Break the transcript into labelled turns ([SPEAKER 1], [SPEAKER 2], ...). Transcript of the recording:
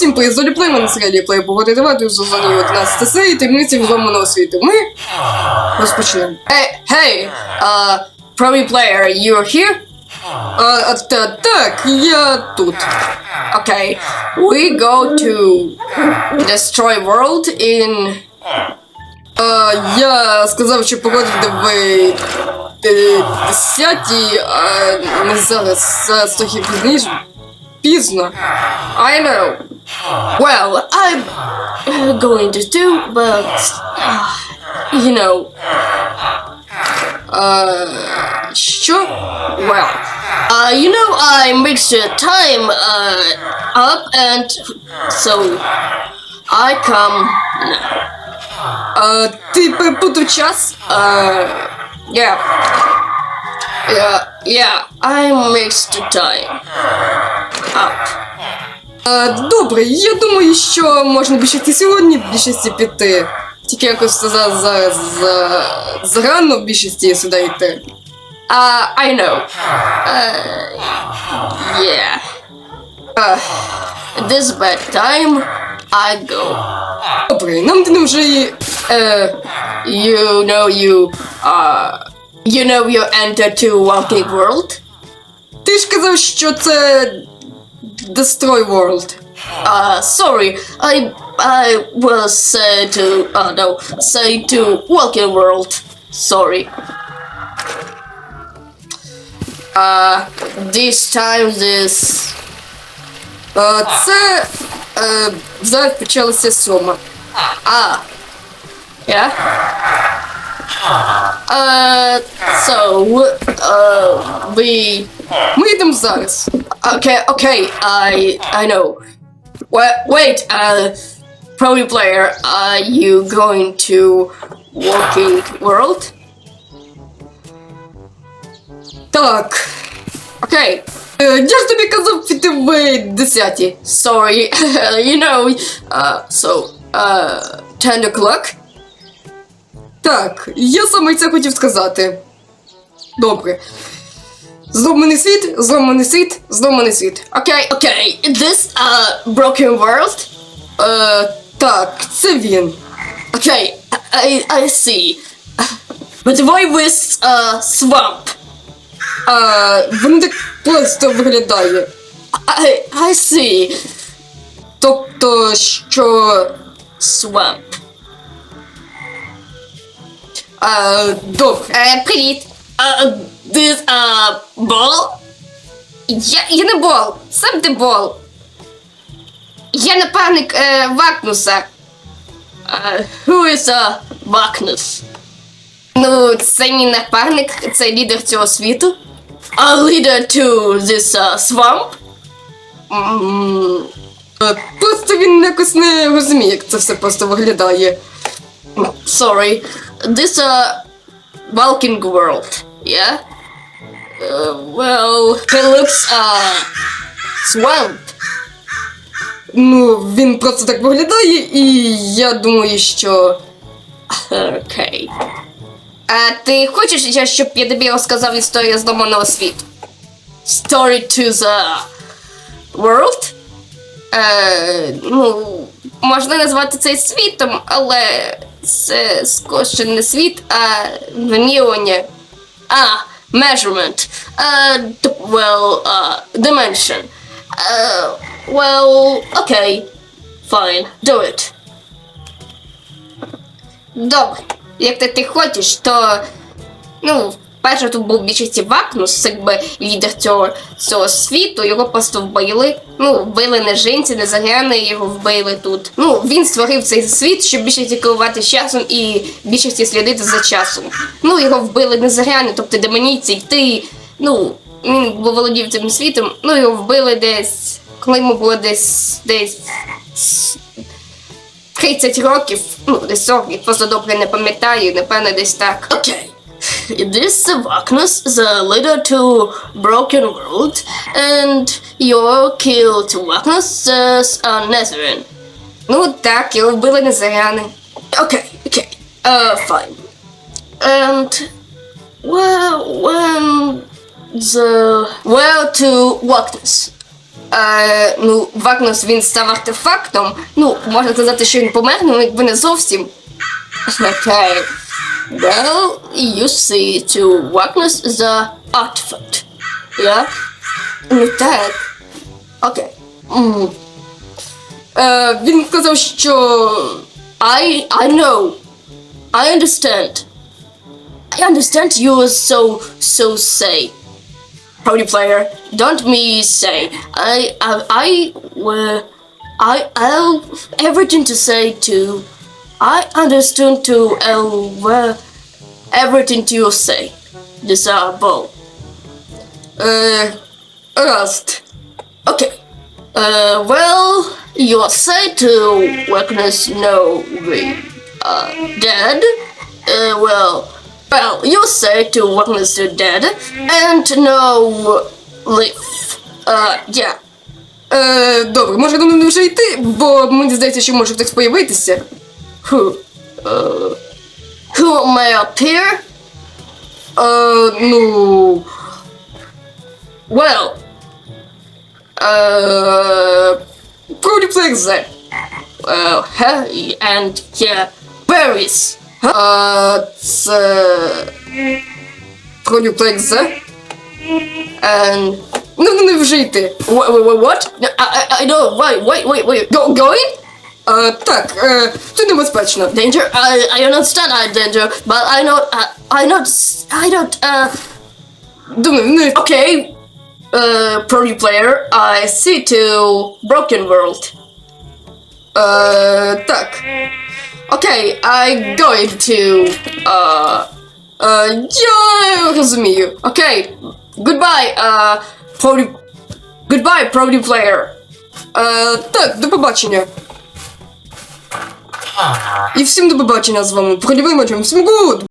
[SPEAKER 1] всім привіт, Золі на серіалі Плей погоди давайте у сезоні 11 серії таємниці відломаного світу. Ми розпочнемо. Hey, hey, uh, Pro Player, you're here? А, та, так, я тут. Okay, we go to destroy world in... А, я сказав, що погодити ви е, десяті, а не зараз, зараз трохи пізніше. Пізно. I know. Well, I'm uh, going to do, but uh, you know. Uh, що? Well, uh, you know, I mixed the time uh, up, and so I come now. Uh, ти перепутав час? Uh, yeah. Yeah, yeah, I mixed the time up. Е, добре, я думаю, що можна більшості сьогодні, більшості піти. Тільки якось за, за, за, зарано в більшості сюди йти. Uh, I know. Uh, yeah. Uh, this bad time, I go. Добре, нам ти вже і... Uh, you know you... Uh, you know you enter to walking world? Ти ж казав, що це Destroy World. Uh, sorry, I I was say to uh no say to Walking World. Sorry. Uh, this time this. Uh, це uh, зараз почалася сьома. А. Yeah? Uh, so, uh, we... Ми йдемо зараз. Okay, okay, I, I know. Wait, wait, uh, Pro player, are you going to Walking World? Так. Окей. Е, Я ж тобі казав піти в 10. Sorry. you know, uh, so, uh, 10 o'clock? Так, я саме це хотів сказати. Добре. Зломаний світ, зломаний світ, зломаний світ. Окей, окей. This uh, broken world? Е, так, це він. Окей, I, I see. But why with uh, swamp? А, воно так просто виглядає. I, I see. Тобто, що... Swamp. А, добре. Е, привіт. А, this, а, бол? Я, я не бол. Сам ти бол. Я напарник е, Вакнуса. Uh, who is a Вакнус? Ну, це мій напарник, це лідер цього світу. A leader to this uh, swamp? М, е, Просто він якось не розуміє, як це все просто виглядає. Sorry. This uh Walking World, yeah? Uh, well, he looks uh swamp. Ну, він просто так виглядає, і я думаю, що. Окей. А ти хочеш, щоб я тобі розказав історію з доманого світу? Story to the world? Е, ну, можна назвати це світом, але це скорше не світ, а вимірювання. А, measurement. Uh, well, uh, dimension. Uh, well, okay. Fine, do it. Добре. Як ти, ти хочеш, то. Ну, перше тут був більшості Вакнус, якби лідер цього, цього світу, його просто вбили. Ну, вбили не жінці, не заграни, його вбили тут. Ну, він створив цей світ, щоб більшості керувати часом і більшості слідити за часом. Ну, його вбили не заграни, тобто демонійці, і ти, ну, він володів цим світом, ну його вбили десь, коли йому було десь десь 30 років, ну, десь 40, просто добре не пам'ятаю, напевно, десь так. Окей. This is Vagnus, the leader to Broken World, and you're killed Vagnus as a Netherine. Ну так, його вбили Незаряни. Окей, окей. Uh, fine. And well, when the well to Vagnus. Е, ну, Вагнус він став артефактом. Ну, можна сказати, що він помер, ну якби не зовсім. Okay. Well, you see, to Wagnus the artifact. Yeah? Ну так. Окей. М. Е, він сказав, що I, I know. I understand. I understand you so, so say. Party player, don't me say. I, I, I, uh, I, I'll everything to say to. I understand to uh, everything you say. Disable. Uh, Rust. Okay. Uh, well, you are said to weakness no we uh dead. Uh, well, well, you say to weakness to dead and no live. Uh, yeah. Е, добре, може до мене вже йти, бо мені здається, що може хтось появитися. Who, uh, who am I up here? Uh, no. Well, uh, pretty things then. Uh, hey, and yeah, berries. Uh, it's, uh, pretty things. And no, no, no, What? I, I, I know. Wait, wait, wait, wait. Go, going? Uh, так, е, це небезпечно. Danger? I, I understand I danger, but I not, I, I not, I don't, uh... Думаю, ну, okay. Uh, Pro player, I see to Broken World. Uh, так. Okay, I going to, uh, uh, я розумію. Okay, goodbye, uh, Pro, goodbye, Pro player. Uh, так, до побачення. І всім до побачення з вами. Пролівий матчем. Всім гуд!